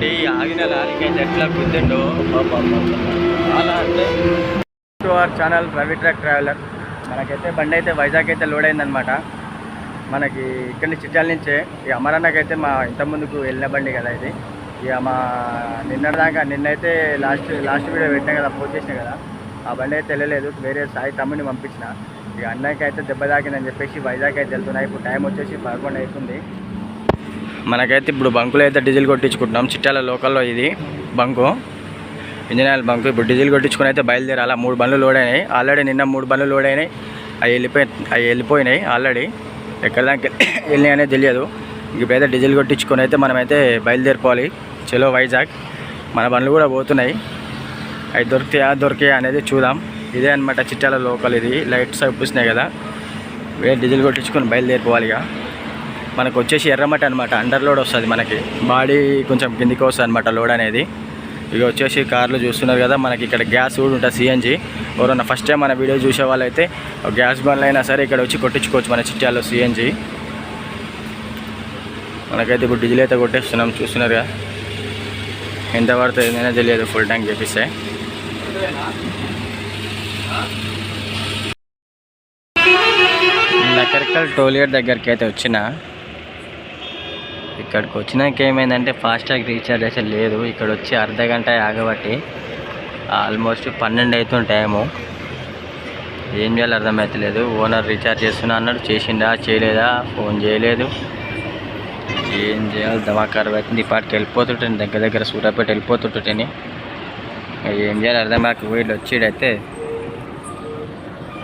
చూడండి ఆగిన లారీకైతే ఎట్లా గుద్దిండో? అలా అంటే to our channel Ravi truck traveller మనకైతే బండి అయితే వైజాగ్ అయితే లోడ్ అయిందనమాట మనకి ఇక్కడి నుంచి చిట్యాల నుంచే ఈ అమరాన్నకైతే మా ఇంత ముందుకు వెళ్ళిన బండి కదా ఇది. ఇక మా నిన్నటిదాకా నిన్నైతే లాస్ట్ లాస్ట్ వీడియో పెట్టినా కదా పోస్ట్ చేసినా కదా. ఆ బండి అయితే వెళ్ళలేదు. వేరే సాయి తమ్ముడిని పంపించిన. ఇక అన్నకి అయితే దెబ్బ తాకిందని చెప్పేసి వైజాగ్ అయితే వెళ్తున్నాయి ఇప్పుడు టైం వచ్చేసి పదకొండు అవుతుంది. మనకైతే ఇప్పుడు బంకులో అయితే డీజిల్ కొట్టించుకుంటున్నాం. చిట్టాల లోకల్లో ఇది బంకు. ఇంజన్ ఆయిల్ బంకు ఇప్పుడు డీజిల్ కొట్టించుకుని అయితే బయలుదేరాలి. మూడు బండ్లు లోడ్ అయినాయి. ఆల్రెడీ నిన్న మూడు బండ్లు లోడ్ అయినాయి. అవి వెళ్ళిపోయి అవి వెళ్ళిపోయినాయి ఆల్రెడీ. ఎక్కడ వెళ్ళినాయి అనేది తెలియదు. ఇప్పుడైతే డీజిల్ కొట్టించుకొని అయితే మనమైతే బయలుదేరిపోవాలి. చలో వైజాగ్. మన బండ్లు కూడా పోతున్నాయి. అవి దొరికితే దొరికాయా అనేది చూద్దాం. ఇదే అనమాట చిట్టాల లోకల్ ఇది. లైట్స్ అనిపిస్తున్నాయి కదా. వేరే డీజిల్ కొట్టించుకొని బయలుదేరిపోవాలి ఇక. మనకు వచ్చేసి ఎర్రమట్టి అనమాట అండర్ లోడ్ వస్తుంది మనకి. బాడీ కొంచెం కిందికి వస్తుంది అనమాట లోడ్ అనేది. ఇక వచ్చేసి కార్లు చూస్తున్నారు కదా మనకి ఇక్కడ గ్యాస్ కూడా ఉంటుంది సిఎన్జి ఎవరన్నా ఫస్ట్ టైం మన వీడియో చూసే వాళ్ళైతే గ్యాస్ బండ్లు అయినా సరే ఇక్కడ వచ్చి కొట్టించుకోవచ్చు మన చిట్యాలో సిఎన్జి మనకైతే ఇప్పుడు డీజిల్ అయితే కొట్టేస్తున్నాం చూస్తున్నారు కదా. ఎంత పడుతుంది తెలియదు ఫుల్ ట్యాంక్ చేపిస్తే నకరికల్ టోలియర్ దగ్గరికి అయితే వచ్చిన ఇక్కడికి వచ్చినాక ఏమైందంటే ఫాస్టాగ్ రీఛార్జ్ అయితే లేదు. ఇక్కడ వచ్చి అర్ధ గంట ఆగబట్టి ఆల్మోస్ట్ పన్నెండు అవుతుంది టైము. ఏం చేయాలో అర్థమవుతలేదు ఓనర్ రీఛార్జ్ చేస్తున్నా అన్నాడు. చేసిండా? చేయలేదా? ఫోన్ చేయలేదు. ఏం చేయాలి దవాకారు అవుతుంది ఇప్పటికి వెళ్ళిపోతుంటాను దగ్గర దగ్గర సూర్యాపేట వెళ్ళిపోతుంటాని. ఏం చేయాలి అర్థం కాక వీళ్ళు వచ్చేడైతే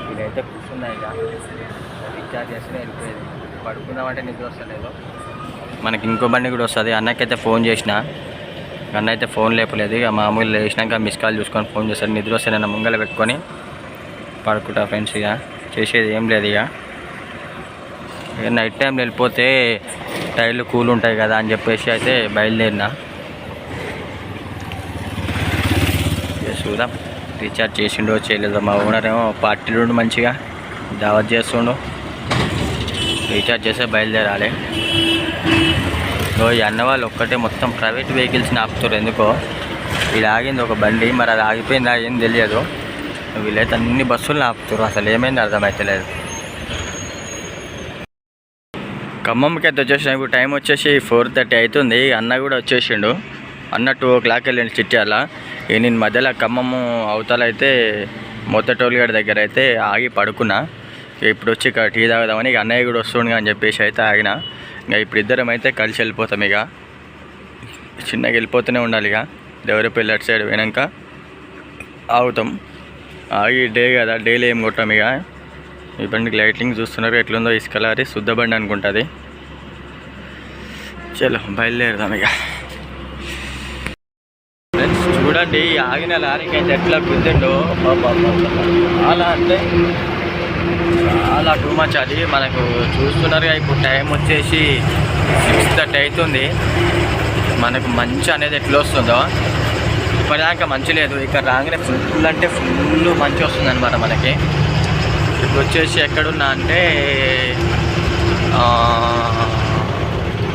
వీడైతే కూర్చున్నాయి ఇక. రీఛార్జ్ చేస్తేనే వెళ్ళిపోయేది. పడుకుందామంటే నిద్ర వస్తలేదు. మనకి ఇంకో బండి కూడా వస్తుంది. అన్నకైతే ఫోన్ చేసిన. అన్న అయితే ఫోన్ లేపలేదు. ఇక మామూలు లేచినాక మిస్ కాల్ చూసుకొని ఫోన్ చేస్తాడు నిద్ర వస్తే నన్ను ముంగల పెట్టుకొని పడుకుంటా ఫ్రెండ్స్ ఇక. చేసేది ఏం లేదు ఇక. ఇక నైట్ టైం వెళ్ళిపోతే టైర్లు కూల్ ఉంటాయి కదా అని చెప్పేసి అయితే బయలుదేరిన. చూద్దాం. రీఛార్జ్ చేసిండో చేయలేదో. మా ఓనర్ ఏమో పార్టీలు ఉండు మంచిగా దావత్ చేస్తుండు. రీఛార్జ్ చేస్తే బయలుదేరాలి. ఈ అన్న వాళ్ళు ఒక్కటే మొత్తం ప్రైవేట్ వెహికల్స్ని ఆపుతారు ఎందుకో? ఇది ఆగింది ఒక బండి మరి అది ఆగిపోయిందా ఏం తెలియదు. వీళ్ళైతే అన్ని బస్సులను ఆపుతారు అసలు ఏమైంది అర్థమవుతలేదు ఖమ్మంకి అయితే వచ్చేసిన ఇప్పుడు టైం వచ్చేసి ఫోర్ థర్టీ అవుతుంది అన్న కూడా వచ్చేసిండు. అన్న టూ ఓ క్లాక్ వెళ్ళిండు చిట్యాల. ఇక నేను మధ్యలో ఖమ్మము అవతలైతే మొత్త టోల్గేట్ దగ్గర అయితే ఆగి పడుకున్నా. ఇప్పుడు వచ్చి ఇక్కడ టీ తాగుదామని ఇక అన్నయ్య కూడా వస్తుండగా అని చెప్పేసి అయితే ఆగిన. ఇక ఇప్పుడు ఇద్దరం అయితే కలిసి వెళ్ళిపోతాం ఇక. చిన్నగా వెళ్ళిపోతూనే ఉండాలి ఇక దేవరపల్లి అటు సైడ్ పోయినాక ఆగుతాం. ఆగి డే కదా డైలీ ఏం కొట్టాం ఇక. ఈ బండికి లైటింగ్ చూస్తున్నారు ఎట్లుందో ఇసుకలారి శుద్ధ బండి అనుకుంటుంది. చలో బయలుదేరుదాం ఇక. చూడండి ఆగిన లారీకి అయితే ఎట్లా కుదిండో అలా అంటే చాలా టూ మచ్ అది మనకు చూస్తున్నారు ఇప్పుడు టైం వచ్చేసి సిక్స్ థర్టీ అవుతుంది. మనకు మంచి అనేది ఎట్లా వస్తుందో ఇప్పటిదాకా మంచి లేదు. ఇక్కడ రాగానే ఫుల్ అంటే ఫుల్ మంచి వస్తుంది అనమాట మనకి. ఇప్పుడు వచ్చేసి ఎక్కడున్నా అంటే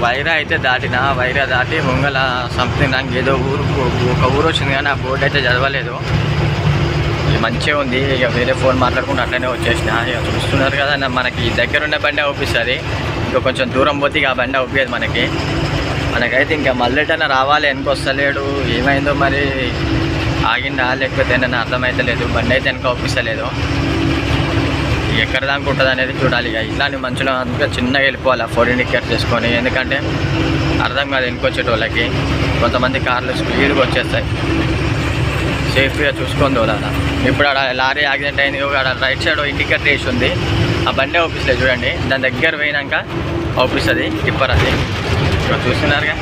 వైరా అయితే దాటిన వైరా దాటి ముంగల సంథింగ్ నాకు ఏదో ఊరు ఒక ఊరు వచ్చింది కానీ ఆ బోర్డు అయితే చదవలేదు. మంచిగా ఉంది. ఇక వేరే ఫోన్ మాట్లాడుకుంటూ అట్లనే వచ్చేసిన. ఇక చూస్తున్నారు కదా మనకి దగ్గర ఉన్న బండి అవుపిస్తుంది ఇక కొంచెం దూరం పోతే ఇక ఆ బండి అవుపేది మనకి. మనకైతే ఇంకా మళ్ళీటన రావాలి వెనక వస్తలేడు ఏమైందో మరి ఆగిందా? లేకపోతే ఏంటని అర్థమవుతలేదు బండి అయితే వెనక అవుపిస్తలేదు ఎక్కడ దానికి ఉంటుంది అనేది చూడాలి. ఇక ఇట్లాంటి మంచులో అందుకే చిన్నగా వెళ్ళిపోవాలి ఫోర్ ఇండికేట్ చేసుకొని. ఎందుకంటే అర్థం కాదు వెనుకొచ్చేటోళ్ళకి. కొంతమంది కార్లు స్పీడ్గా వచ్చేస్తాయి. సేఫ్గా చూసుకొని తోలాల ఇప్పుడు ఆడ లారీ యాక్సిడెంట్ అయింది అక్కడ ఆడ రైట్ సైడ్ ఇండికేటర్ వేసి ఉంది. ఆ బండి అవుపిస్తుంది చూడండి. దాని దగ్గర పోయినాక అవుపిస్తుంది టిప్పర్ అది ఇప్పుడు చూస్తున్నారుగా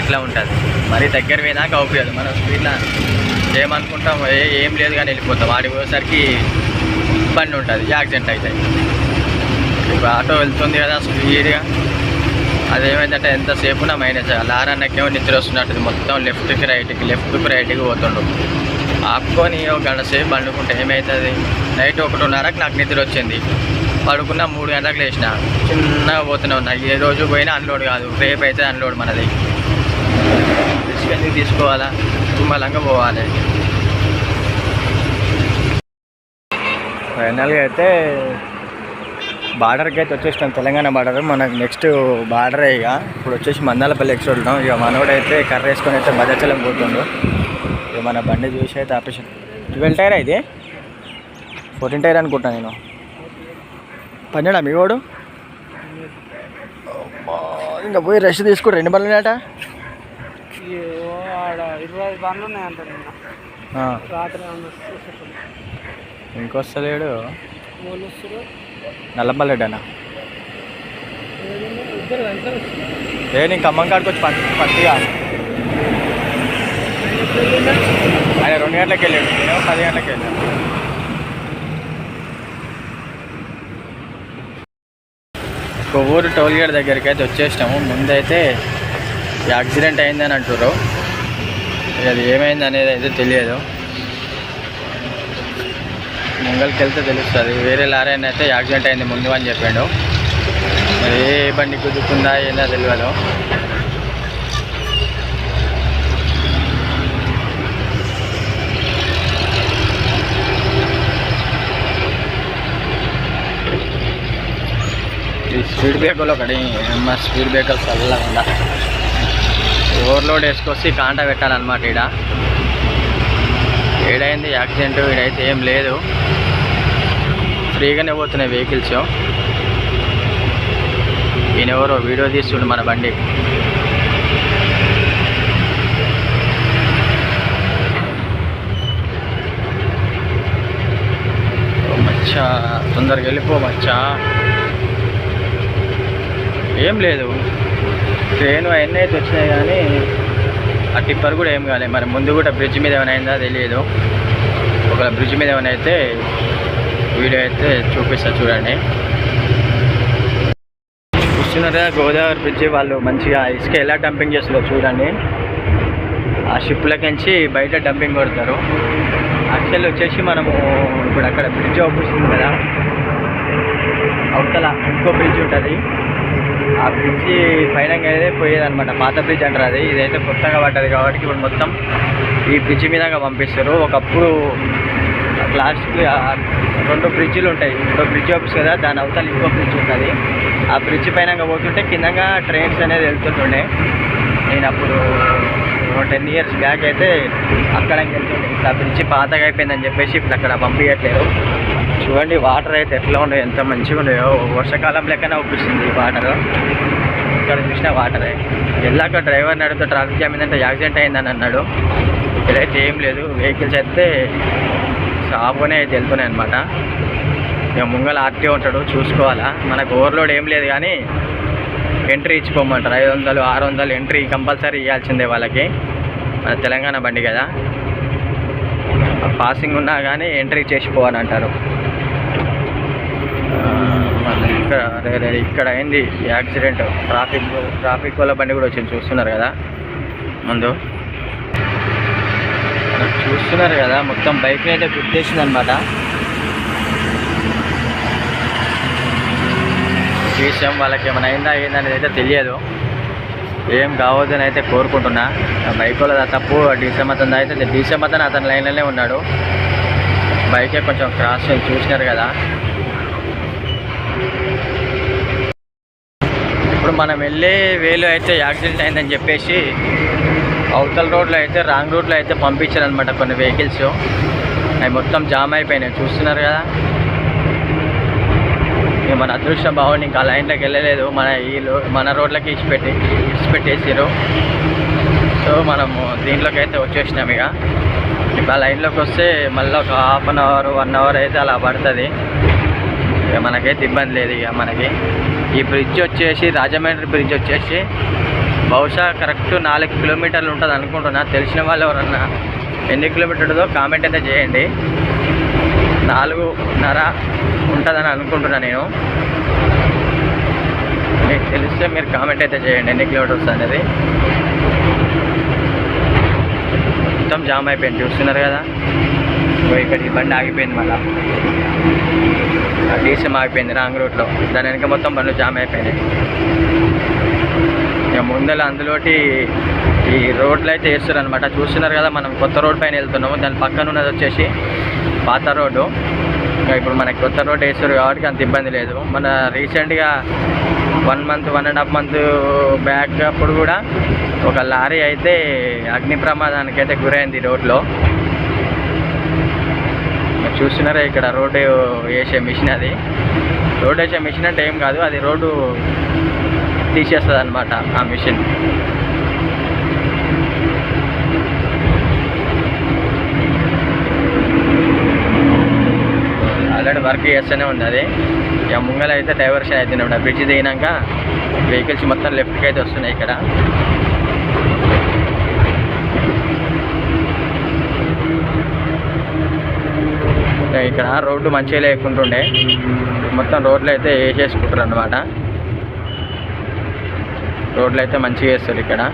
ఇట్లా ఉంటుంది. మరి దగ్గర పోయినాక అవుపియదు మనం స్పీడ్లో ఏమనుకుంటాం ఏ ఏం లేదు కానీ వెళ్ళిపోతాం. ఆడికి పోయేసరికి బండి ఉంటుంది యాక్సిడెంట్ అవుతాయి ఇప్పుడు ఆటో వెళ్తుంది కదా స్పీడ్గా. అదేమైందంటే ఎంతసేపు నా మైనస్. లారీ అన్నకేమో నిద్ర వస్తున్నట్టు మొత్తం లెఫ్ట్కి రైట్కి లెఫ్ట్కి రైట్కి పోతుండు ఆపుకొని ఒక గంట సేపు పండుకుంటే ఏమవుతుంది నైట్ ఒకటిన్నరకు నాకు నిద్ర వచ్చింది. పడుకున్న మూడు గంటలకు లేచిన. చిన్నగా పోతూనే ఉన్నా. ఏ రోజు పోయినా అన్లోడ్ కాదు. రేపు అయితే అన్లోడ్ మనది. రిస్క్ ఎందుకు తీసుకోవాలా? తుమ్మలంగా పోవాలి. ఫైనల్గా అయితే బార్డర్కి అయితే వచ్చేసినాం. తెలంగాణ బార్డర్. మనకు నెక్స్ట్ బార్డర్ ఇక. ఇప్పుడు వచ్చేసి మందాలపల్లి ఎక్స్ ఉన్నాం ఇక మనోడైతే కర్ర వేసుకొని అయితే భద్రాచలం పోతుండు. ఇక మన బండి చూసి అయితే ఆపేసి. ట్వెల్వ్ టైర్ ఇది? ఫోర్టీన్ టైర్ అనుకుంటా నేను. పన్నెడా మీ వాడు? ఇంకా పోయి రెస్ట్ తీసుకో రెండు బండ్లు ఇరవై ఉన్నాయంట. ఇంకొస్తలేడు. వస్తారు. ఏ నేను ఖమ్మం కాడికి వచ్చి పత్తిగా ఆయన రెండు గంటలకు వెళ్ళాడు. నేను పది గంటలకు వెళ్ళాను. కొవ్వూరు టోల్ గేట్ దగ్గరికి అయితే వచ్చేసినాము. ముందైతే యాక్సిడెంట్ అయిందని అంటారు అది ఏమైంది అనేది అయితే తెలియదు. ముంగల్కి వెళ్తే తెలుస్తుంది. వేరే లారీ అయితే యాక్సిడెంట్ అయింది ముందు అని చెప్పాడు. మరి ఏ బండి కుదుకుందా ఏందో తెలియదు. స్పీడ్ బ్రేకర్లో ఒకటి మా స్పీడ్ బ్రేకర్ చల్లగా ఉందా? ఓవర్లోడ్ వేసుకొచ్చి కాంట పెట్టాలన్నమాట ఈడ. ఏడైంది యాక్సిడెంట్ ఈడైతే ఏం లేదు. ఫ్రీగానే పోతున్నాయి వెహికల్స్. ఈయనెవరో వీడియో తీస్తుండు మన బండి. మచ్చా తొందరగా వెళ్ళిపో మచ్చా. ఏం లేదు. ట్రైన్ అవన్నీ అయితే వచ్చినాయి కానీ ఆ టిప్పర్ కూడా ఏం కాలేదు మరి ముందు కూడా బ్రిడ్జ్ మీద ఏమైనా అయిందా తెలియదు. ఒకవేళ బ్రిడ్జ్ మీద ఏమైనా అయితే వీడియో అయితే చూపిస్తా చూడండి. చూస్తున్నారా గోదావరి బ్రిడ్జ్ వాళ్ళు మంచిగా ఇసుక ఎలా డంపింగ్ చేస్తారో చూడండి. ఆ షిప్లకించి బయట డంపింగ్ కొడతారు. యాక్చువల్ వచ్చేసి మనము ఇప్పుడు అక్కడ బ్రిడ్జ్ అవుతుంది కదా. అవతల ఇంకో బ్రిడ్జ్ ఉంటుంది. ఆ బ్రిడ్జి పైన అయితే పోయేదనమాట పాత బ్రిడ్జ్ అంటారు అది. ఇదైతే కొత్తగా పడ్డది కాబట్టి ఇప్పుడు మొత్తం ఈ బ్రిడ్జ్ మీదగా పంపిస్తారు. ఒకప్పుడు లాస్ట్కి రెండు బ్రిడ్జిలు ఉంటాయి. ఇప్పుడు బ్రిడ్జ్ ఆఫీస్ కదా దాని అవతల ఇంకో బ్రిడ్జ్ ఉంటుంది. ఆ బ్రిడ్జ్ పైన పోతుంటే కిందగా ట్రైన్స్ అనేది వెళ్తుంటుండే. నేను అప్పుడు టెన్ ఇయర్స్ బ్యాక్ అయితే అక్కడ వెళ్తుండే. ఇట్లా ఆ బ్రిడ్జ్ పాతగా అయిపోయిందని చెప్పేసి ఇప్పుడు అక్కడ పంపించట్లేదు చూడండి వాటర్ అయితే ఎట్లా ఉన్నాయో ఎంత మంచిగా ఉన్నాయో. వర్షాకాలం లెక్కనే ఒప్పిస్తుంది ఈ వాటర్ ఇక్కడ చూసిన వాటరే వెళ్ళాక డ్రైవర్ని అడిగితే ట్రాఫిక్ జామ్ ఏంటంటే యాక్సిడెంట్ అయిందని అన్నాడు. ఇదైతే ఏం లేదు. వెహికల్స్ అయితే సాగునే అయితే వెళ్తున్నాయి అనమాట ఇక ముంగల ఆర్టీ ఉంటాడు చూసుకోవాలా. మనకు ఓవర్లోడ్ ఏం లేదు కానీ ఎంట్రీ ఇచ్చిపోమంటారు. ఐదు వందలు ఆరు వందలు ఎంట్రీ కంపల్సరీ ఇవ్వాల్సిందే వాళ్ళకి. మన తెలంగాణ బండి కదా. పాసింగ్ ఉన్నా కానీ ఎంట్రీ చేసిపోవాలంటారు మళ్ళీ ఇక్కడ అరే, అదే ఇక్కడ అయింది యాక్సిడెంట్. ట్రాఫిక్ ట్రాఫిక్ వల్ల బండి కూడా వచ్చింది చూస్తున్నారు కదా? ముందు. చూస్తున్నారు కదా మొత్తం బైక్ అయితే గుర్తేసింది అనమాట విషయం వాళ్ళకి ఏమైనా అయిందా అయిందనేది అయితే తెలియదు. ఏం కావద్దని అయితే కోరుకుంటున్నా. ఆ బైక్ వాళ్ళ తప్పు డీసెం అతను అయితే డీసెం అతను అతని లైన్లోనే ఉన్నాడు. బైకే కొంచెం క్రాస్ చూసినారు కదా. ఇప్పుడు మనం వెళ్ళే వేలు అయితే యాక్సిడెంట్ అయిందని చెప్పేసి అవతల రోడ్లో అయితే రాంగ్ రూట్లో అయితే పంపించారనమాట కొన్ని వెహికల్స్. అవి మొత్తం జామ్ అయిపోయినాయి. చూస్తున్నారు కదా? ఇక మన అదృష్టం బాగుండి ఇంకా లైన్లోకి వెళ్ళలేదు. మన ఈ లో- మన రోడ్లకి ఇచ్చిపెట్టి ఇచ్చిపెట్టేసారు సో మనము దీంట్లోకి అయితే వచ్చేసినాం ఇక. ఇక ఆ లైన్లోకి వస్తే మళ్ళీ ఒక half an hour one hour అయితే అలా పడుతుంది. ఇక మనకైతే ఇబ్బంది లేదు ఇక మనకి. ఈ బ్రిడ్జ్ వచ్చేసి రాజమండ్రి బ్రిడ్జ్ వచ్చేసి బహుశా కరెక్ట్ నాలుగు కిలోమీటర్లు ఉంటుంది అనుకుంటున్నా. తెలిసిన వాళ్ళు ఎవరన్నా ఎన్ని కిలోమీటర్లదో కామెంట్ అయితే చేయండి. నాలుగున్నర ఉంటుందని అనుకుంటున్నా నేను. మీకు తెలిస్తే మీరు కామెంట్ అయితే చేయండి ఎన్ని కిలోమీటర్స్ అనేది. మొత్తం జామ్ అయిపోయింది. చూస్తున్నారు కదా? ఇక్కడ ఈ బండి ఆగిపోయింది మళ్ళీ. దేశం ఆగిపోయింది రాంగ్ రూట్లో దాని వెనక మొత్తం బండ్లు జామ్ అయిపోయినాయి. ఇక ఇక ముందర అందులోటి ఈ రోడ్లు అయితే వేస్తారు అనమాట చూస్తున్నారు కదా మనం కొత్త రోడ్ పైన వెళ్తున్నాము. దాని పక్కన ఉన్నది వచ్చేసి పాత రోడ్డు. ఇంకా ఇప్పుడు మనకి కొత్త రోడ్ వేస్తారు కాబట్టి అంత ఇబ్బంది లేదు. మన రీసెంట్గా one month one and half month back అప్పుడు కూడా ఒక లారీ అయితే అగ్ని ప్రమాదానికి అయితే గురైంది రోడ్లో చూస్తున్నారా ఇక్కడ రోడ్డు వేసే మిషన్ అది. రోడ్ వేసే మిషన్ అంటే ఏం కాదు అది రోడ్డు తీసేస్తుంది అనమాట ఆ మిషన్. ఆల్రెడీ వర్క్ చేస్తూనే ఉంది అది. ఇక ముంగల అయితే డైవర్షన్ అవుతుంది బ్రిడ్జ్ దిగినాక వెహికల్స్ మొత్తం లెఫ్ట్కి అయితే వస్తున్నాయి ఇక్కడ. ఇక ఇక్కడ రోడ్డు మంచిగా లేకుంటుండే. మొత్తం రోడ్లు అయితే వేసేసుకుంటారు అనమాట రోడ్లు అయితే మంచిగా వేస్తారు ఇక్కడ.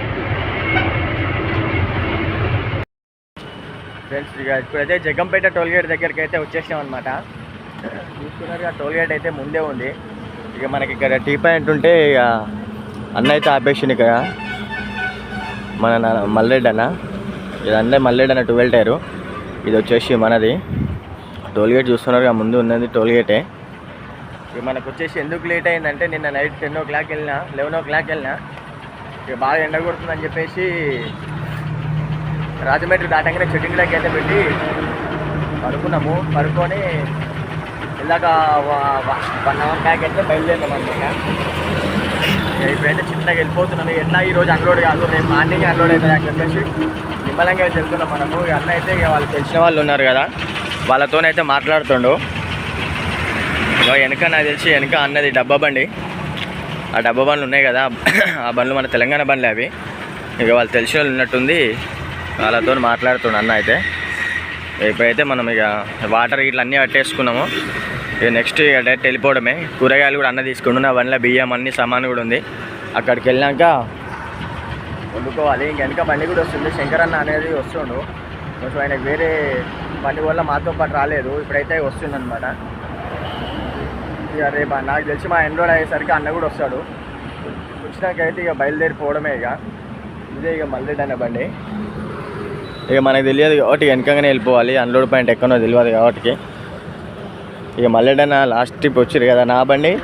ఫ్రెండ్స్ ఇక ఇప్పుడైతే జగ్గంపేట టోల్గేట్ దగ్గరికి అయితే వచ్చేసాం అనమాట చూస్తున్నారు టోల్గేట్ అయితే ముందే ఉంది. ఇక మనకి ఇక్కడ టీ పాయింట్ ఉంటే ఇక అన్న అయితే ఆపేసింది ఇక్కడ. మన నా- అన్న. ఇది అన్నీ మల్లెడ్ అన్న ట్వెల్వ్ టైరు. ఇది వచ్చేసి మనది. టోల్ గేట్ చూస్తున్నారు ఇక ముందు ఉన్నది టోల్ గేటే ఇక మనకు వచ్చేసి ఎందుకు లేట్ అయిందంటే నిన్న నైట్ టెన్ ఓ క్లాక్ వెళ్ళినా లెవెన్ ఓ క్లాక్ వెళ్ళినా ఇక బాగా ఎండ కొడుతుందని చెప్పేసి రాజమండ్రి దాటంగానే చెట్టింగ్లోకి అయితే పెట్టి పడుకున్నాము. పడుకొని ఇందాక వన్ అవర్ బ్యాక్ అయితే బయలుదేరినాం అనమాట ఇప్పుడైతే చిన్నగా వెళ్ళిపోతున్నాను ఎట్లా ఈ రోజు అన్లోడ్ కాదు రేపు మార్నింగ్ అన్లోడ్ అవుతుంది అని చెప్పేసి నిమ్మలంగా వెళ్తున్నాం మనము. అన్న అయితే ఇక వాళ్ళు తెలిసిన వాళ్ళు ఉన్నారు కదా. వాళ్ళతోనైతే మాట్లాడుతుండు. వెనక నాకు తెలిసి వెనక అన్నది డబ్బా బండి. ఆ డబ్బా బండ్లు ఉన్నాయి కదా ఆ బండ్లు మన తెలంగాణ బండ్లే అవి. ఇక వాళ్ళు తెలిసిన వాళ్ళు ఉన్నట్టుంది వాళ్ళతో మాట్లాడుతుండు అన్న అయితే. ఇప్పుడైతే మనం ఇక వాటర్ ఇట్లా అన్నీ కట్టేసుకున్నాము ఇక నెక్స్ట్ ఇక డైరెక్ట్ వెళ్ళిపోవడమే. కూరగాయలు కూడా అన్న తీసుకుండు నా బండ్ల బియ్యం అన్ని సామాన్ కూడా ఉంది. అక్కడికి వెళ్ళాక వండుకోవాలి. ఇంక వెనక బండి కూడా వస్తుంది. శంకర్ అన్న అనేది వస్తుండు. కొంచెం ఆయనకు వేరే బండి వల్ల మాతో పాటు రాలేదు. ఇప్పుడైతే వస్తుంది అనమాట ఇక రేపు నాకు తెలిసి మా ఎన్రోడ్ అయ్యేసరికి అన్న కూడా వస్తాడు. వచ్చినాకైతే ఇక బయలుదేరిపోవడమే ఇక. ఇదే ఇక మల్లెడ్ అనే బండి. ఇక మనకు తెలియదు కాబట్టి వెనకగానే వెళ్ళిపోవాలి. అన్లోడ్ పాయింట్ ఎక్కడో తెలియదు కాబట్టి. ఇక మల్లెడన్న లాస్ట్ ట్రిప్ వచ్చారు కదా నా బండి.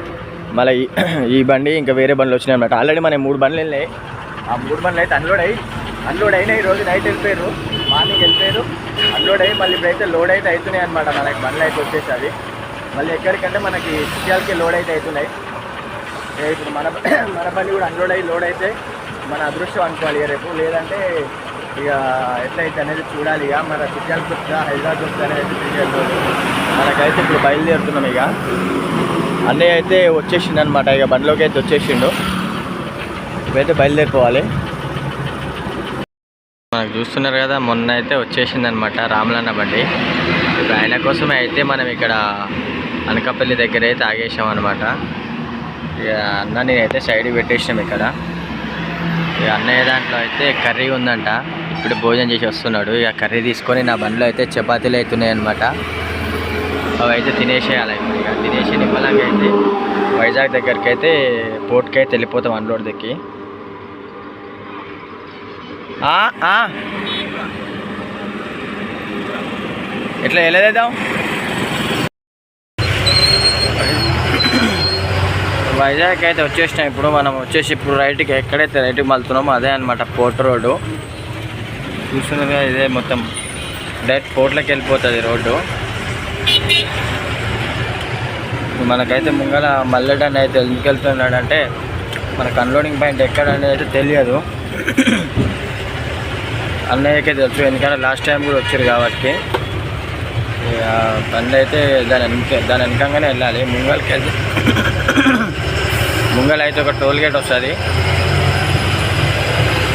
మళ్ళీ ఈ- బండి ఇంకా వేరే బండ్లు వచ్చినాయి అనమాట ఆల్రెడీ మన మూడు బండ్లు వెళ్ళినాయి. ఆ మూడు బండ్లు అయితే అన్లోడ్ అయ్యి అన్లోడ్ అయినాయి. ఈ రోజు నైట్ వెళ్ళిపోయారు. మార్నింగ్ వెళ్ళిపోయారు. అన్లోడ్ అయ్యి మళ్ళీ ఇప్పుడైతే లోడ్ అయితే అవుతున్నాయి అనమాట మనకి బండ్లు అయితే వచ్చేసి అవి మళ్ళీ ఎక్కడికంటే మనకి సిటీలకి లోడ్ అయితే అవుతున్నాయి. ఇప్పుడు మన మన బండి కూడా అన్లోడ్ అయ్యి లోడ్ అయితే మన అదృష్టం అనుకోవాలి ఇక రేపు. లేదంటే ఇక ఎట్లయితే అనేది చూడాలి ఇక. మన సిటీలకు వస్తుందా హైదరాబాద్ వస్తుందా అనేది తెలియదు. మనకైతే ఇప్పుడు బయలుదేరుతున్నాం ఇక. అన్నయ్య అయితే వచ్చేసిండు అనమాట ఇక బండిలోకి అయితే వచ్చేసిండు. ఇప్పుడైతే బయలుదేరిపోవాలి. మనకు చూస్తున్నారు కదా మొన్న అయితే వచ్చేసింది అనమాట రాములన్న బండి. ఇప్పుడు ఆయన కోసమే అయితే మనం ఇక్కడ అనకాపల్లి దగ్గర అయితే ఆగేసాం అనమాట ఇక అన్న నేనైతే సైడ్కి పెట్టేసినాం ఇక్కడ. ఇక అన్నయ్య దాంట్లో అయితే కర్రీ ఉందంట. ఇప్పుడు భోజనం చేసి వస్తున్నాడు. ఇక కర్రీ తీసుకొని నా బండిలో అయితే చపాతీలు అవుతున్నాయి అనమాట అవి అయితే తినేసేయాలి ఇప్పుడు ఇక. తినేసి నిమ్మలంగా అయితే వైజాగ్ దగ్గరికి అయితే పోర్ట్కి అయితే వెళ్ళిపోతాం అన్లోడ్ దగ్గరికి. ఎట్లా వెళ్ళదేద్దాం వైజాగ్ అయితే వచ్చేసినాం ఇప్పుడు మనం వచ్చేసి ఇప్పుడు రైట్కి ఎక్కడైతే రైట్కి మళ్తున్నామో అదే అనమాట పోర్ట్ రోడ్డు. చూస్తున్నారు ఇదే మొత్తం డైరెక్ట్ పోర్ట్లోకి వెళ్ళిపోతుంది రోడ్డు. మనకైతే ముంగల మల్లెడని అయితే ఎందుకు వెళ్తున్నాడంటే మనకు అన్లోడింగ్ పాయింట్ ఎక్కడ అనేది అయితే తెలియదు. అన్నయ్యకే తెలుసు ఎందుకంటే లాస్ట్ టైం కూడా వచ్చారు కాబట్టి. ఇక బండి అయితే దాని వెనక దాని వెనకంగానే వెళ్ళాలి. ముంగల్కి వెళ్తే ముంగల్ అయితే ఒక టోల్ గేట్ వస్తుంది.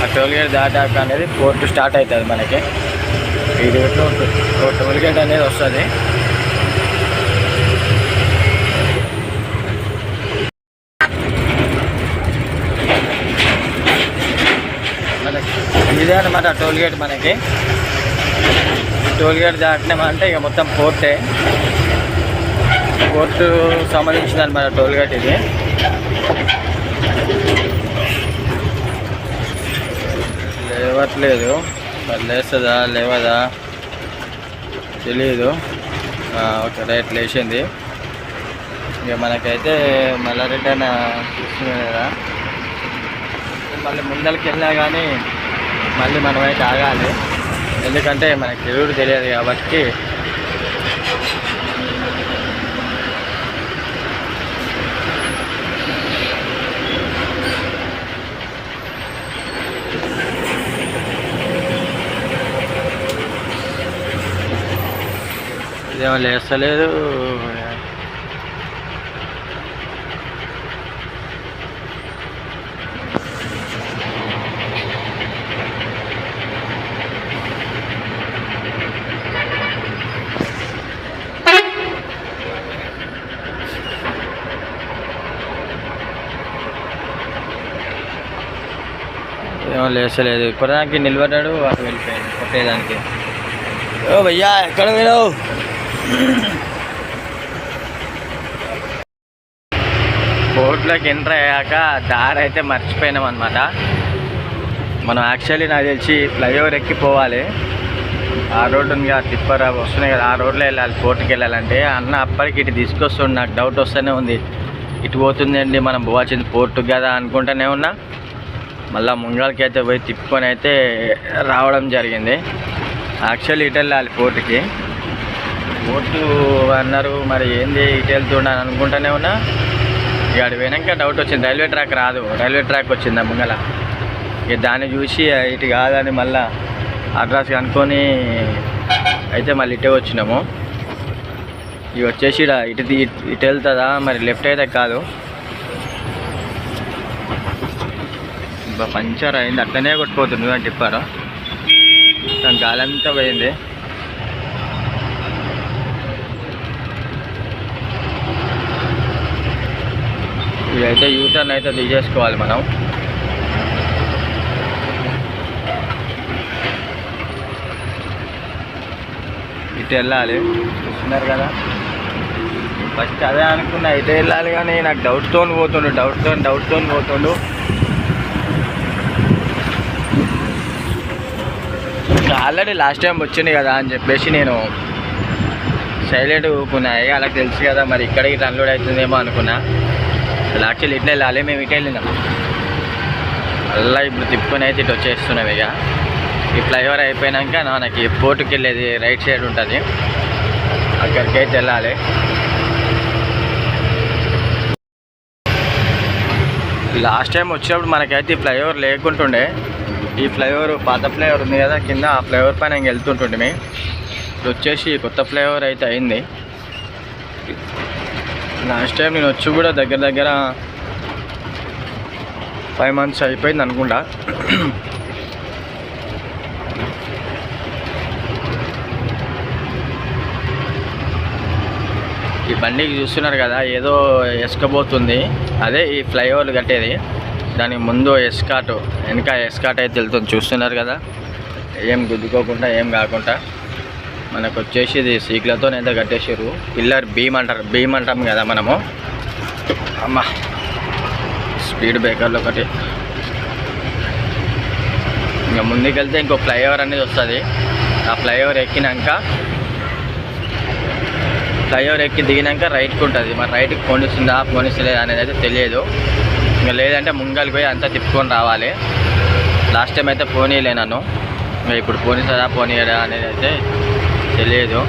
ఆ టోల్ గేట్ దాటాక అనేది పోర్ట్ స్టార్ట్ అవుతుంది మనకి. ఈ రూట్లో ఒక టోల్ గేట్ అనేది వస్తుంది మనకి ఇదే అనమాట టోల్ గేట్ మనకి. టోల్ గేట్ దాటినామంటే ఇక మొత్తం పోర్టే. పోర్టు సంబంధించింది అనమాట టోల్ గేట్ ఇది. లేవట్లేదు. మరి లేస్తుందా లేవదా తెలియదు ఓకే రైట్ లేచింది. ఇక మనకైతే మళ్ళీ రిటర్న్ చూస్తున్నాం కదా మళ్ళీ ముందరికి వెళ్ళినా కానీ మళ్ళీ మనమైతే ఆగాలి ఎందుకంటే మనకి తెలుగు తెలియదు కాబట్టి. ఇదేమో లేస్తలేదు. ఏమో లేస్తలేదు. ఇప్పటిదానికి నిలబడ్డాడు అటు వెళ్ళిపోయాడు కొట్టేదానికి. ఓ భయ్యా ఎక్కడ పోయినావు? బోట్లోకి ఎంటర్ అయ్యాక దారి అయితే మర్చిపోయినాం అనమాట మనం యాక్చువల్లీ నాకు తెలిసి ఫ్లైఓవర్ ఎక్కి పోవాలి. ఆ రోడ్డు ఉంది కదా తిప్పర్ అవి వస్తున్నాయి కదా ఆ రోడ్లో వెళ్ళాలి పోర్టుకి వెళ్ళాలంటే. అన్న అప్పటికి ఇటు తీసుకొస్తుండు నాకు డౌట్ వస్తూనే ఉంది. ఇటు పోతుందండి మనం పోవాల్సింది పోర్టుకి కదా అనుకుంటూనే ఉన్నా. మళ్ళీ ముంగాలకి అయితే పోయి తిప్పుకొని అయితే రావడం జరిగింది. యాక్చువల్లీ ఇటు వెళ్ళాలి పోర్టుకి పోర్టు అన్నారు మరి ఏంది ఇటు వెళ్తున్నాను అనుకుంటూనే ఉన్నా? ఇక అటు పోయినాక డౌట్ వచ్చింది. రైల్వే ట్రాక్ రాదు. రైల్వే ట్రాక్ వచ్చింది ఆ ముంగల? ఇక దాన్ని చూసి ఇటు కాదని మళ్ళీ అడ్రస్ కనుక్కొని అయితే మళ్ళీ ఇటే వచ్చినాము. ఇక వచ్చేసి ఇటు ఇటు వెళ్తుందా? మరి లెఫ్ట్ అయితే కాదు. పంచర్ అయింది. అట్లనే కొట్టుకోవద్దు అని చెప్పారు. దాని గాలంతా పోయింది. ఇదైతే యూటర్న్ అయితే దిగేసుకోవాలి మనం. ఇటు వెళ్ళాలి. చూస్తున్నారు కదా? ఫస్ట్ అదే అనుకున్నా ఇటు వెళ్ళాలి కానీ నాకు డౌట్తో పోతుండు డౌట్తో డౌట్తో పోతుండు. ఆల్రెడీ లాస్ట్ టైం వచ్చింది కదా అని చెప్పేసి నేను సైలెంట్ ఊకున్నా ఇక అలా తెలుసు కదా మరి ఇక్కడికి అన్లోడ్ అవుతుందేమో అనుకున్నా. అసలు యాక్చువల్లీ ఇట్లా వెళ్ళాలి మేము ఇటు వెళ్ళినాం. ఇప్పుడు తిప్పుకొని అయితే ఇటు వచ్చేస్తున్నాం ఇక. ఈ ఫ్లైఓవర్ అయిపోయినాక మనకి పోర్టుకి వెళ్ళేది రైట్ సైడ్ ఉంటుంది. అక్కడికి అయితే వెళ్ళాలి లాస్ట్ టైం వచ్చినప్పుడు మనకైతే ఈ ఫ్లైఓవర్ లేకుంటుండే. ఈ ఫ్లైఓవర్ పాత ఫ్లైఓవర్ ఉంది కదా కింద ఆ ఫ్లైఓవర్ పైన ఇంక వెళ్తుంటుండే ఇప్పుడు వచ్చేసి కొత్త ఫ్లైఓవర్ అయితే అయింది. లాస్ట్ టైం నేను వచ్చి కూడా దగ్గర దగ్గర ఫైవ్ మంత్స్ అయిపోయింది అనుకుంటా. ఈ బండికి చూస్తున్నారు కదా ఏదో ఎసుకబోతుంది అదే ఈ ఫ్లైఓవర్ కట్టేది. దానికి ముందు ఎస్కాట్ వెనక ఎస్కాట్ అయితే వెళ్తుంది. చూస్తున్నారు కదా? ఏం గుద్దుకోకుండా ఏం కాకుండా. మనకు వచ్చేసి ఇది సీక్లతో అయితే కట్టేసారు పిల్లర్ భీమ్ అంటారు. భీమ్ అంటాం కదా మనము. అమ్మ! స్పీడ్ బ్రేకర్లు ఒకటి. ఇంకా ముందుకెళ్తే ఇంకో ఫ్లైఓవర్ అనేది వస్తుంది. ఆ ఫ్లైఓవర్ ఎక్కినాక ఫ్లైఓవర్ ఎక్కి దిగినాక రైట్కి ఉంటుంది. మరి రైట్కి పోనిస్తుందా పోనిస్తలేదా అనేది అయితే తెలియదు. ఇంకా లేదంటే ముంగల్ పోయి అంతా తిప్పుకొని రావాలి. లాస్ట్ టైం అయితే పోనీలే నన్ను. ఇంకా ఇప్పుడు పోనీసారా పోనీయడా అనేది అయితే తెలియదు.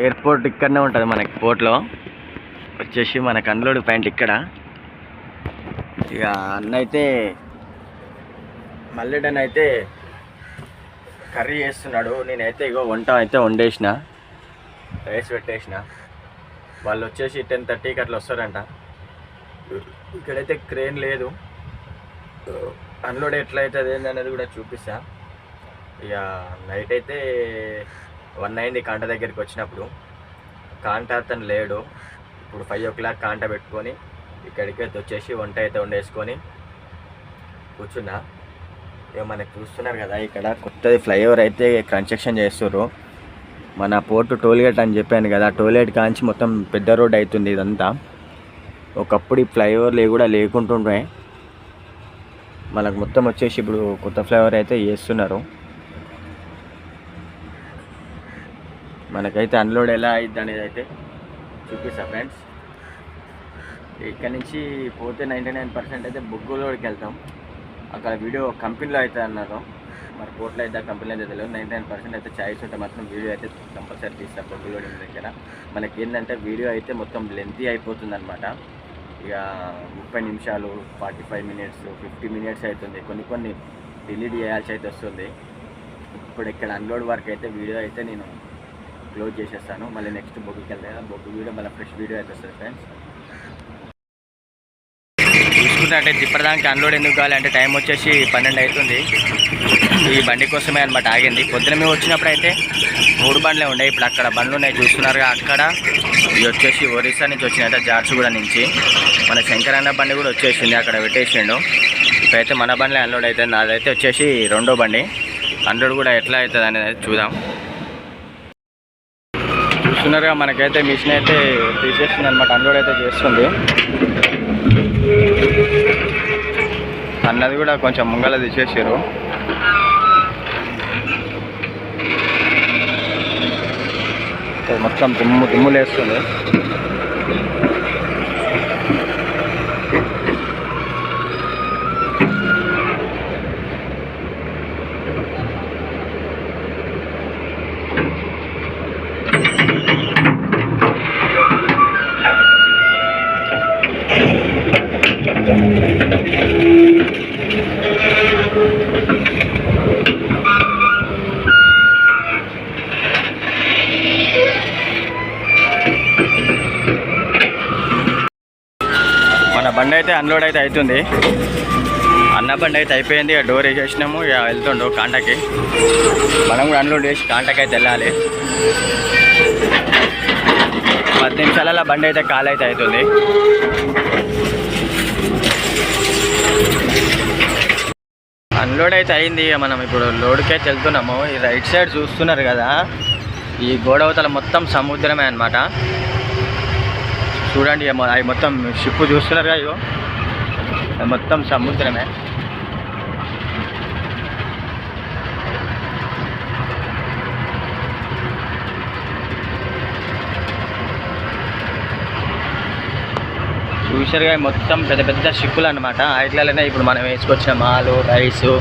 ఎయిర్పోర్ట్ ఇక్కడనే ఉంటుంది మనకి పోర్ట్లో. వచ్చేసి మనకు అన్లోడ్ పాయింట్ ఇక్కడ. ఇక అన్నైతే మల్లెడన్ అయితే కర్రీ చేస్తున్నాడు. నేనైతే ఇగో వంట అయితే వండేసిన. రైస్ పెట్టేసిన. వాళ్ళు వచ్చేసి టెన్ థర్టీకి అట్లా వస్తారంట. ఇక్కడైతే క్రేన్ లేదు. అన్లోడ్ ఎట్లా అవుతుంది ఏందనేది కూడా చూపిస్తా. ఇక నైట్ అయితే వన్ అయింది కాంట దగ్గరికి వచ్చినప్పుడు. కాంట అతను లేడు. ఇప్పుడు ఫైవ్ ఓ క్లాక్ కాంట పెట్టుకొని ఇక్కడికి అయితే వచ్చేసి వంట అయితే వండేసుకొని కూర్చున్నా. మనకి చూస్తున్నారు కదా ఇక్కడ కొత్తది ఫ్లైఓవర్ అయితే కన్స్ట్రక్షన్ చేస్తుర్రు. మన పోర్టు టోల్గేట్ అని చెప్పాను కదా టోల్గేట్ కాంచి మొత్తం పెద్ద రోడ్ అవుతుంది ఇదంతా. ఒకప్పుడు ఈ ఫ్లైఓవర్లు కూడా లేకుంటుండే. మనకు మొత్తం వచ్చేసి ఇప్పుడు కొత్త ఫ్లైఓవర్ అయితే చేస్తున్నారు. మనకైతే అన్లోడ్ ఎలా అయింది అనేది అయితే చూపిస్తా ఫ్రెండ్స్. ఇక్కడ నుంచి పోతే నైంటీ నైన్ పర్సెంట్ అయితే బొగ్గులోకి వెళ్తాం. అక్కడ వీడియో కంపెనీలో అయితే అన్నారు. మరి పోర్ట్లో అయితే కంపెనీలో అయితే తెలియదు. నైంటీ నైన్ పర్సెంట్ అయితే ఛాయిస్ ఉంటే మాత్రం వీడియో అయితే కంపల్సరీ తీస్తారు. బొగ్గులోడింగ్ దగ్గర మనకి ఏంటంటే వీడియో అయితే మొత్తం లెంతీ అయిపోతుంది అనమాట ఇక ముప్పై నిమిషాలు forty five minutes fifty minutes అవుతుంది కొన్ని కొన్ని డిలీట్ చేయాల్సి అయితే వస్తుంది. ఇప్పుడు ఇక్కడ అన్లోడ్ వరకు అయితే వీడియో అయితే నేను క్లోజ్ చేసేస్తాను. మళ్ళీ నెక్స్ట్ బొగ్గుకి వెళ్తే బొగ్గు వీడియో మళ్ళీ ఫ్రెష్ వీడియో అయితే వస్తుంది ఫ్రెండ్స్ చూసుకున్నట్టయితే ఇప్పటిదానికి అన్లోడ్ ఎందుకు కావాలి అంటే టైం వచ్చేసి పన్నెండు అవుతుంది. ఈ బండి కోసమే అనమాట ఆగింది. పొద్దున మేము వచ్చినప్పుడు అయితే మూడు బండ్లే ఉండే. ఇప్పుడు అక్కడ బండ్లు ఉన్నాయి చూస్తున్నారుగా అక్కడ ఇవి వచ్చేసి ఒరిస్సా నుంచి వచ్చినాయట జార్సుగూడ నుంచి. మన శంకరన్న బండి కూడా వచ్చేసింది అక్కడ పెట్టేసిండు. ఇప్పుడైతే మన బండ్లే అన్లోడ్ అవుతుంది నాదైతే వచ్చేసి రెండో బండి. అన్లోడ్ కూడా ఎట్లా అవుతుంది అనేది చూద్దాం. చూస్తున్నారుగా మనకైతే మిషన్ అయితే తీసేస్తుంది అనమాట అన్లోడ్ అయితే చేస్తుంది. అన్నది కూడా కొంచెం ముంగల తీసేసారు మొత్తం దుమ్ము దుమ్ములేస్తుంది. అన్లోడ్ అయితే అవుతుంది. అన్న బండి అయితే అయిపోయింది. ఇక డోర్ వేసేసినాము. ఇక వెళ్తుండు కాంటాకి. మనం కూడా అన్లోడ్ చేసి కాంటాకి అయితే వెళ్ళాలి. పది నిమిషాలలో బండి అయితే కాల్ అయితే అవుతుంది. అన్లోడ్ అయితే అయింది. ఇక మనం ఇప్పుడు లోడ్కి అయితే వెళ్తున్నాము. ఈ రైట్ సైడ్ చూస్తున్నారు కదా ఈ గోడవతల మొత్తం సముద్రమే అన్నమాట. చూడండి ఇక అవి మొత్తం షిప్ చూస్తున్నారు కదా మొత్తం సముద్రమే. చూసారుగా మొత్తం పెద్ద పెద్ద షిప్పులు అనమాట వాటిలోనే ఇప్పుడు మనం వేసుకొచ్చిన మాలు రైస్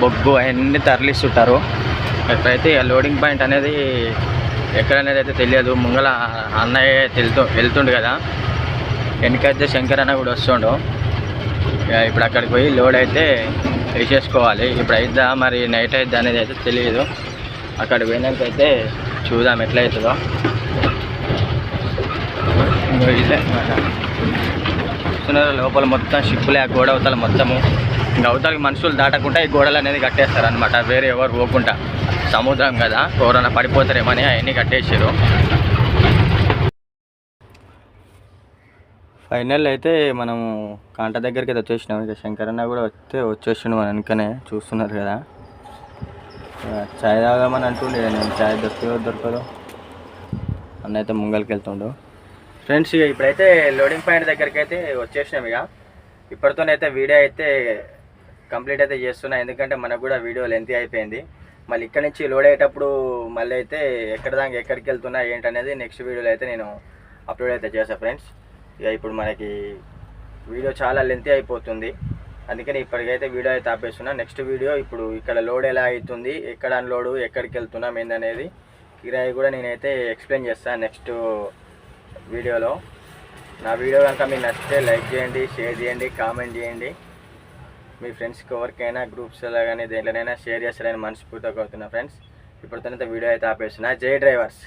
బొగ్గు అవన్నీ తరలిస్తుంటారు. ఇక్కడైతే లోడింగ్ పాయింట్ అనేది ఎక్కడనేది అయితే తెలియదు. ముంగల అన్నయ్య వెళ్తూ వెళ్తుండు కదా. వెనకైతే శంకర్ అన్న కూడా వస్తుండు. ఇప్పుడు అక్కడికి పోయి లోడ్ అయితే వేసేసుకోవాలి ఇప్పుడు అయిద్దా మరి నైట్ అయిద్దా అనేది అయితే తెలియదు అక్కడ పోయినాకైతే చూద్దాం ఎట్లా అవుతుందో ఇదే లోపల మొత్తం షిప్పులే ఆ గోడ అవతల మొత్తము. ఇంకా అవతలకి మనుషులు దాటకుండా ఈ గోడలు అనేది కట్టేస్తారు అనమాట వేరే ఎవరు పోకుండా. సముద్రం కదా ఎవరైనా పడిపోతారేమని అవన్నీ కట్టేసారు ఫైనల్ అయితే మనము కాంట దగ్గరికి అయితే వచ్చేసినాం. ఇక శంకరన్న కూడా వస్తే వచ్చేసిండు మన వెనుకనే చూస్తున్నారు కదా. ఛాయ్ చాయ్ తాగామని అంటుండే నేను చాయ్ దొరికిదో దొరకదో అన్న అయితే ముంగల్కి వెళ్తుండు. ఫ్రెండ్స్ ఇక ఇప్పుడైతే లోడింగ్ పాయింట్ దగ్గరికి అయితే వచ్చేసినాం ఇక. ఇప్పటితోనైతే వీడియో అయితే కంప్లీట్ అయితే చేస్తున్నా. ఎందుకంటే మనకు కూడా వీడియో లెంత్ అయిపోయింది. మళ్ళీ ఇక్కడ నుంచి లోడ్ అయ్యేటప్పుడు మళ్ళీ అయితే ఎక్కడ దాకా ఎక్కడికి వెళ్తున్నా ఏంటనేది నెక్స్ట్ వీడియోలో అయితే నేను అప్లోడ్ అయితే చేస్తాను ఫ్రెండ్స్ ఇక ఇప్పుడు మనకి వీడియో చాలా లెంత్ అయిపోతుంది. అందుకని ఇప్పటికైతే వీడియో అయితే ఆపేస్తున్నా. నెక్స్ట్ వీడియో ఇప్పుడు ఇక్కడ లోడ్ ఎలా అవుతుంది ఎక్కడ అన్లోడ్ ఎక్కడికి వెళ్తున్నాం ఏందనేది కిరాయి కూడా నేనైతే ఎక్స్ప్లెయిన్ చేస్తాను నెక్స్ట్ వీడియోలో నా వీడియో కనుక మీకు నచ్చితే లైక్ చేయండి షేర్ చేయండి కామెంట్ చేయండి. మీ ఫ్రెండ్స్కి ఎవరికైనా గ్రూప్స్లో కానీ దేంట్లోనైనా షేర్ చేస్తారని మనస్ఫూర్తిగా అవుతున్నా ఫ్రెండ్స్ ఇప్పటితోనైతే వీడియో అయితే ఆపేస్తున్నా. జై డ్రైవర్స్.